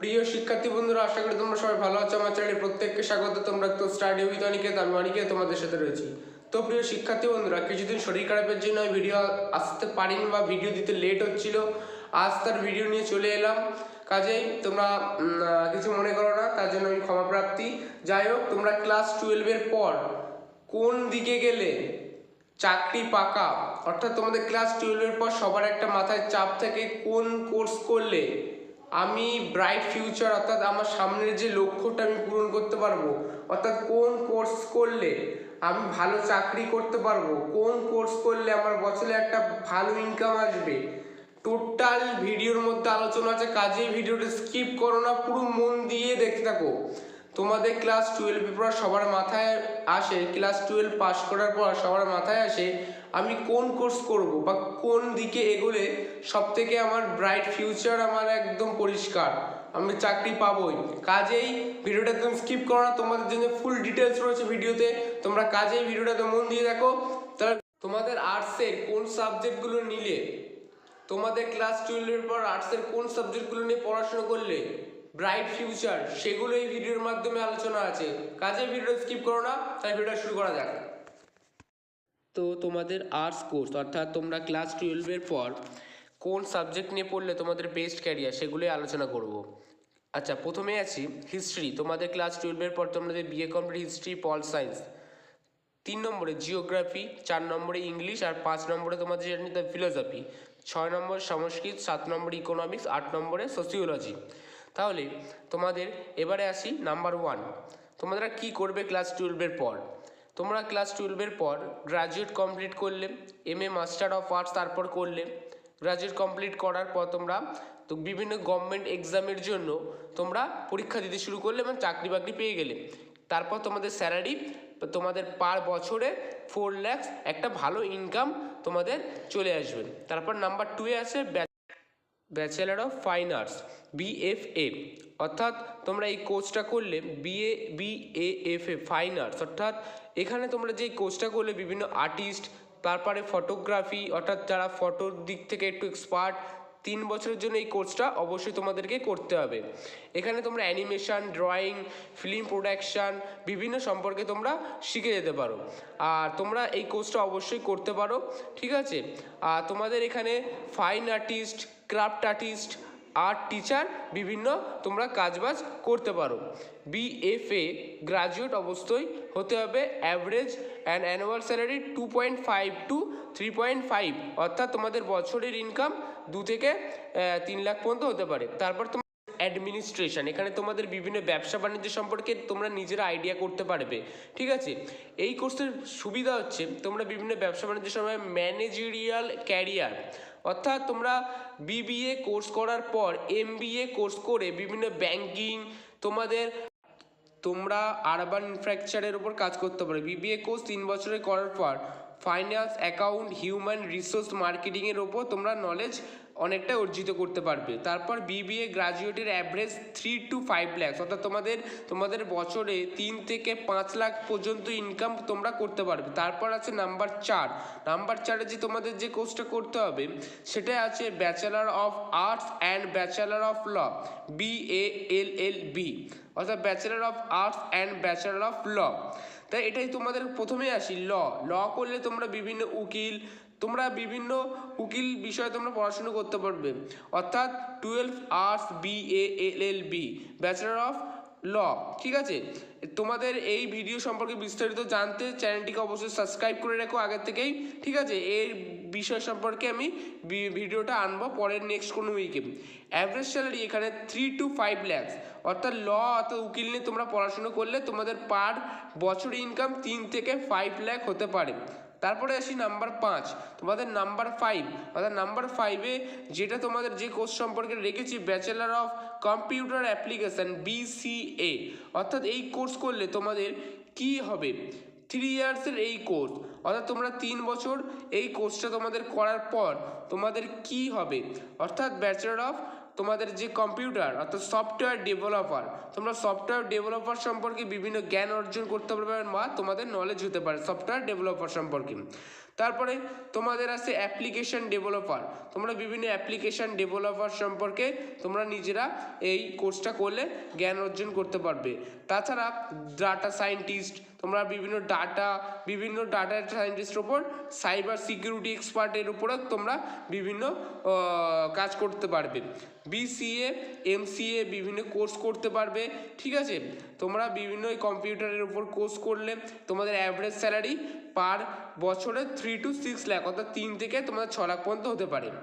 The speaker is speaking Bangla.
প্রিয় শিক্ষার্থী বন্ধুরা, আশা করি তোমরা সবাই ভালো আছো। আমার চ্যানেলে প্রত্যেককে স্বাগত। তোমরা তো স্টাডি উইথ অনিকেত আমি অনিকেত তোমাদের সাথে রয়েছি। তো প্রিয় শিক্ষার্থী বন্ধুরা, কিছুদিন শরীর খারাপের জন্য ভিডিও আসতে পারিনি বা ভিডিও দিতে লেট হচ্ছিল। আজ তার ভিডিও নিয়ে চলে এলাম। কাজেই তোমরা কিছু মনে করো না, তার জন্য আমি ক্ষমা প্রাপ্তি। যাই হোক, তোমরা ক্লাস টুয়েলভের পর কোন দিকে গেলে চাকরি পাকা। অর্থাৎ তোমাদের ক্লাস টুয়েলভের পর সবার একটা মাথায় চাপ থাকে, কোন কোর্স করলে আমি ব্রাইট ফিউচার অর্থাৎ আমার সামনের যে লক্ষ্যটা আমি পূরণ করতে পারব, অর্থাৎ কোন কোর্স করলে আমি ভালো চাকরি করতে পারব, কোন কোর্স করলে আমার বছরে একটা ভালো ইনকাম আসবে। টোটাল ভিডিওর মধ্যে আলোচনা আছে কাজে ভিডিওটা স্কিপ করো না, পুরো মন দিয়ে দেখতে থাকো। তোমাদের ক্লাস টুয়েলভের পর সবার মাথায় আসে ক্লাস টুয়েলভ পাস করার পর সবার মাথায় আসে, আমি কোন কোর্স করব বা কোন দিকে এগোলে সব থেকে আমার ব্রাইট ফিউচার আমার একদম পরিষ্কার, আমি চাকরি পাবোই। কাজেই ভিডিওটা একদম স্কিপ করো না, তোমাদের জন্য ফুল ডিটেলস রয়েছে ভিডিওতে, তোমরা কাজেই ভিডিওটা তো মন দিয়ে দেখো। তাহলে তোমাদের আর্টসের কোন সাবজেক্টগুলো নিলে? তোমাদের ক্লাস টুয়েলভের পর আর্টসের কোন সাবজেক্টগুলো নিয়ে পড়াশোনা করলে? ব্রাইট ফিউচার সেগুলো এই ভিডিওর মাধ্যমে আলোচনা আছে। কাজে ভিডিও স্কিপ করো না, তাই ভিডিও শুরু করা যাক। তো তোমাদের আর্টস কোর্স অর্থাৎ তোমরা ক্লাস টুয়েলভের পর কোন সাবজেক্ট নিয়ে পড়লে তোমাদের বেস্ট ক্যারিয়ার সেগুলোই আলোচনা করব। আচ্ছা প্রথমে আছি হিস্ট্রি তোমাদের ক্লাস টুয়েলভের পর তোমাদের BA complete history pol science তিন নম্বরে জিওগ্রাফি চার নম্বরে ইংলিশ আর পাঁচ নম্বরে তোমাদের যেটা নিতে ফিলোসফি ছয় নম্বর সংস্কৃত, সাত নম্বরে ইকোনমিক্স আট নম্বরে সোসিওলজি তাহলে তোমাদের এবারে আসি নাম্বার ওয়ান তোমরা কি করবে ক্লাস টুয়েলভের পর? তোমরা ক্লাস টুয়েলভের পর গ্রাজুয়েট কমপ্লিট করলে M A master of arts তারপর করলে গ্রাজুয়েট কমপ্লিট করার পর তোমরা তো বিভিন্ন গভর্নমেন্ট এক্সামের জন্য তোমরা পরীক্ষা দিতে শুরু করলে এবং চাকরি বাকরি পেয়ে গেলে। তারপর তোমাদের স্যালারি তোমাদের পার বছরে ফোর ল্যাক্স একটা ভালো ইনকাম তোমাদের চলে আসবে। তারপর নাম্বার টুয়ে আছে bachelor of fine arts BFA অর্থাৎ তোমরা এই কোর্সটা করলে বিএ বিএএফএ ফাইন আর্টস অর্থাৎ এখানে তোমরা যে কোর্সটা করলে, বিভিন্ন আর্টিস্ট তারপরে ফটোগ্রাফি অর্থাৎ যারা ফটোর দিক থেকে একটু এক্সপার্ট তিন বছরের জন্য এই কোর্সটা অবশ্যই তোমাদেরকে করতে হবে। এখানে তোমরা অ্যানিমেশন ড্রয়িং ফিল্ম প্রোডাকশান বিভিন্ন সম্পর্কে তোমরা শিখে যেতে পারো। আর তোমরা এই কোর্সটা অবশ্যই করতে পারো, ঠিক আছে? আর তোমাদের এখানে fine artist craft artist art teacher, বিভিন্ন তোমরা কাজবাজ করতে পারো। বিএফএ গ্রাজুয়েট অবশ্যই হতে হবে average and annual salary two point five two three point five অর্থাৎ তোমাদের বছরের ইনকাম দু থেকে তিন লাখ পর্যন্ত হতে পারে। তারপর অ্যাডমিনিস্ট্রেশন এখানে তোমাদের বিভিন্ন ব্যবসা বাণিজ্য সম্পর্কে তোমরা নিজেরা আইডিয়া করতে পারবে, ঠিক আছে? এই কোর্সের সুবিধা হচ্ছে, তোমরা বিভিন্ন ব্যবসা বাণিজ্যের সময় ম্যানেজেরিয়াল ক্যারিয়ার অর্থাৎ তোমরা বিবিএ কোর্স করার পর এমবিএ কোর্স করে বিভিন্ন ব্যাংকিং তোমাদের, তোমরা আরবান ইনফ্রাস্ট্রাকচারের উপর কাজ করতে পারো। বিবিএ কোর্স তিন বছরে করার পর ফাইন্যান্স অ্যাকাউন্ট হিউম্যান রিসোর্স মার্কেটিংয়ের ওপর তোমরা নলেজ অনেকটা অর্জিত করতে পারবে। তারপর BBA গ্রাজুয়েটের average three two five lakhs অর্থাৎ তোমাদের তোমাদের বছরে তিন থেকে পাঁচ লাখ পর্যন্ত ইনকাম তোমরা করতে পারবে। তারপর আছে নাম্বার চার। নাম্বার চারে যে তোমাদের যে কোর্সটা করতে হবে সেটা আছে bachelor of arts and bachelor of law B A L L B অর্থাৎ bachelor of arts and bachelor of law তাই এটাই তোমাদের প্রথমে আসি, ল। ল করলে তোমরা বিভিন্ন উকিল, তোমরা বিভিন্ন উকিল বিষয়ে তোমরা পড়াশুনো করতে পারবে। অর্থাৎ twelve arts, B, A, L L, B, bachelor of law. ঠিক আছে? তোমাদের এই ভিডিও সম্পর্কে বিস্তারিত জানতে চ্যানেলটিকে অবশ্যই সাবস্ক্রাইব করে রেখো আগের থেকেই। ঠিক আছে? এর বিষয় সম্পর্কে আমি ভিডিওটা আনব পরের নেক্সট কোনো উইকে অ্যাভারেজ স্যালারি এখানে থ্রি টু ফাইভ ল্যাক্স অর্থাৎ ল অর্থাৎ উকিল নিয়ে তোমরা পড়াশুনো করলে তোমাদের পার বছর ইনকাম তিন থেকে ফাইভ ল্যাখ হতে পারে। তারপরে আসি নাম্বার পাঁচ। তোমাদের নাম্বার ফাইভ অর্থাৎ নাম্বার ফাইভে যেটা তোমাদের যে কোর্স সম্পর্কে রেখেছি bachelor of computer application BCA অর্থাৎ এই কোর্স করলে তোমাদের কি হবে? থ্রি ইয়ার্সের এই কোর্স অর্থাৎ তোমরা তিন বছর এই কোর্সটা তোমাদের করার পর তোমাদের কি হবে? অর্থাৎ ব্যাচেলার অফ তোমাদের যে কম্পিউটার, অর্থাৎ সফটওয়্যার ডেভেলপার, তোমরা সফটওয়্যার ডেভেলপার সম্পর্কে বিভিন্ন জ্ঞান অর্জন করতে পারবে বা তোমাদের নলেজ হতে পারে সফটওয়্যার ডেভেলপার সম্পর্কে। তারপরে তোমাদের আছে অ্যাপ্লিকেশন ডেভেলপার তোমরা বিভিন্ন অ্যাপ্লিকেশন ডেভেলপার সম্পর্কে তোমরা নিজেরা এই কোর্সটা করলে জ্ঞান অর্জন করতে পারবে। তাছাড়া ডাটা সায়েন্টিস্ট তোমরা বিভিন্ন ডাটা বিভিন্ন ডাটা সায়েন্টিস্টের ওপর সাইবার সিকিউরিটি এক্সপার্টের উপরও তোমরা বিভিন্ন কাজ করতে পারবে। বিসিএ এমসিএ বিভিন্ন কোর্স করতে পারবে, ঠিক আছে? তোমরা বিভিন্ন কম্পিউটারের উপর কোর্স করলে তোমাদের অ্যাভারেজ স্যালারি পার বছরে থ্রি টু সিক্স লাখ অর্থাৎ তিন থেকে তোমাদের ছ লাখ পর্যন্ত হতে পারে।